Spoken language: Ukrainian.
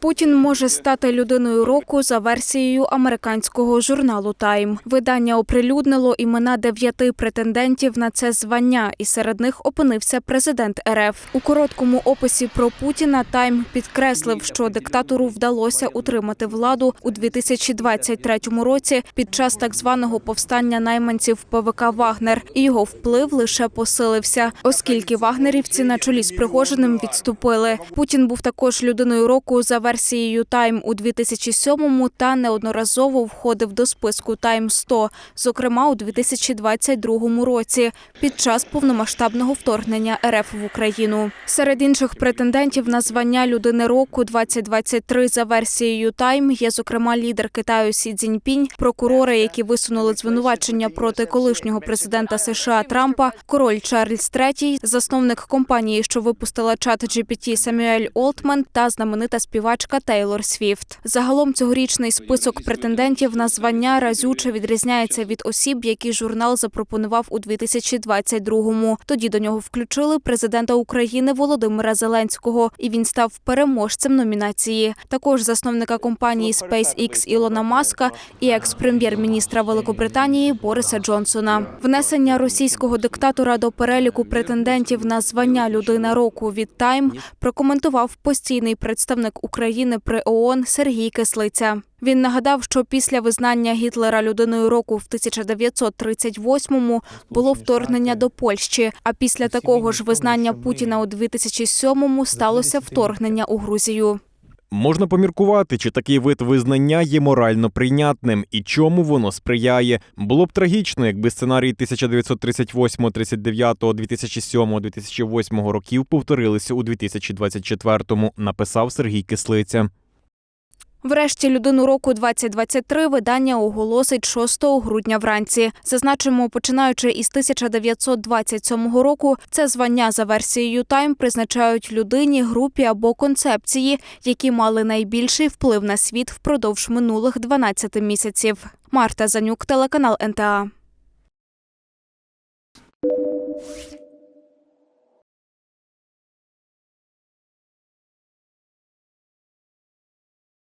Путін може стати людиною року за версією американського журналу Тайм. Видання оприлюднило імена дев'яти претендентів на це звання, і серед них опинився президент РФ. У короткому описі про Путіна Тайм підкреслив, що диктатору вдалося утримати владу у 2023 році під час так званого повстання найманців ПВК Вагнер, і його вплив лише посилився, оскільки вагнерівці на чолі з Пригожиним відступили. Путін був також людиною року за версією Тайм у 2007-му та неодноразово входив до списку Тайм 100 зокрема у 2022 році, під час повномасштабного вторгнення РФ в Україну. Серед інших претендентів на звання людини року 2023 за версією Тайм є зокрема лідер Китаю Сі Цзіньпінь, прокурори, які висунули звинувачення проти колишнього президента США Трампа, король Чарльз III, засновник компанії, що випустила чат GPT Самюель Олтман та знаменита співачка Тейлор Свіфт. Загалом цьогорічний список претендентів на звання разюче відрізняється від осіб, які журнал запропонував у 2022-му. Тоді до нього включили президента України Володимира Зеленського, і він став переможцем номінації. Також засновника компанії SpaceX Ілона Маска і екс-прем'єр-міністра Великобританії Бориса Джонсона. Внесення російського диктатора до переліку претендентів на звання людина року від Тайм прокоментував постійний представник України при ООН Сергій Кислиця. Він нагадав, що після визнання Гітлера людиною року в 1938-му було вторгнення до Польщі. А після такого ж визнання Путіна у 2007-му сталося вторгнення у Грузію. Можна поміркувати, чи такий вид визнання є морально прийнятним і чому воно сприяє. Було б трагічно, якби сценарій 1938, 39, 2007, 2008 років повторилися у 2024-му, написав Сергій Кислиця. Врешті людину року 2023 видання оголосить 6 грудня вранці. Зазначимо, починаючи із 1927 року, це звання за версією Тайм призначають людині, групі або концепції, які мали найбільший вплив на світ впродовж минулих 12 місяців. Марта Занюк, телеканал НТА.